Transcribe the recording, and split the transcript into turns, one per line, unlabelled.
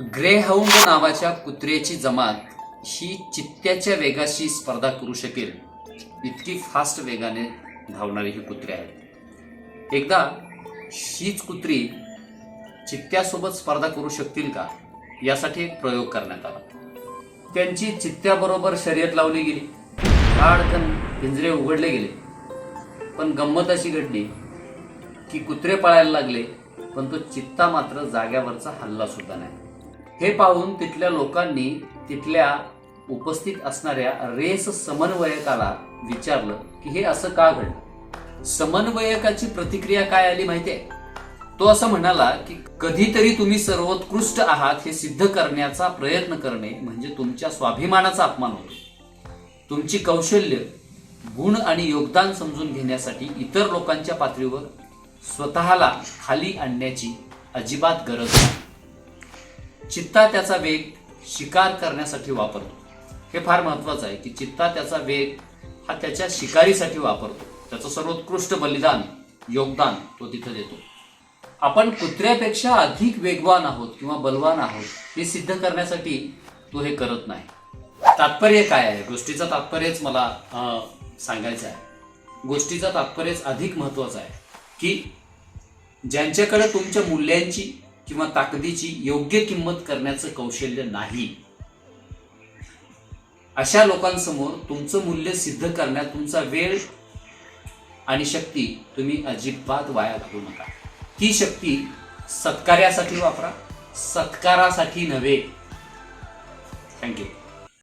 ग्रेहाऊंड नावाच्या कुत्र्याची जमात ही चित्त्याच्या वेगाशी स्पर्धा करू शकेल. इतकी फास्ट वेगाने धावणारी ही कुत्रे आहेत. एकदा हीच कुत्री चित्त्यासोबत स्पर्धा करू शकतील का? यासाठी एक प्रयोग करण्यात आला. त्यांची चित्त्याबरोबर शर्यत लावली गेली. धाडकन पिंजरे उघडले गेले. पण गंमत अशी घडली की कुत्रे पळायला लागले पण तो चित्ता मात्र जाग्यावरचा हल्ला सुद्धा नाही. हे पाहून तिथल्या लोकांनी तिथल्या उपस्थित असणाऱ्या रेस समन्वयकाला विचारलं की हे असं का घडलं? समन्वयकाची प्रतिक्रिया काय आली माहितीये? तो असं म्हणाला की कधीतरी तुम्ही सर्वोत्कृष्ट आहात हे सिद्ध करण्याचा प्रयत्न करणे म्हणजे तुमच्या स्वाभिमानाचा अपमान होतो. तुमची कौशल्य गुण आणि योगदान समजून घेण्यासाठी इतर लोकांच्या पातळीवर स्वतःला खाली आणण्याची अजिबात गरज नाही. चित्ता त्याचा वेग शिकार करण्यासाठी वापरतो. हे फार महत्वाचं आहे की चित्ता त्याचा वेग हा त्याच्या शिकारीसाठी वापरतो. त्याचं सर्वोत्कृष्ट बलिदान योगदान तो तिथं देतो. आपण कुत्र्यापेक्षा अधिक वेगवान आहोत किंवा बलवान आहोत हे सिद्ध करण्यासाठी तो हे करत नाही. तात्पर्य काय आहे? गोष्टीचं तात्पर्यच मला सांगायचं आहे. गोष्टीचा तात्पर्यच अधिक महत्वाचं आहे की ज्यांच्याकडे तुमच्या मूल्यांची किंवा ताकदीची योग्य किंमत करण्याचं कौशल्य नाही. अशा लोकांसमोर तुमचं मूल्य सिद्ध करण्यात तुमचा वेळ आणि शक्ती तुम्ही अजिबात वाया घालू नका. ही शक्ती सत्कार्यासाठी वापरा सत्कारासाठी नव्हे. थँक्यू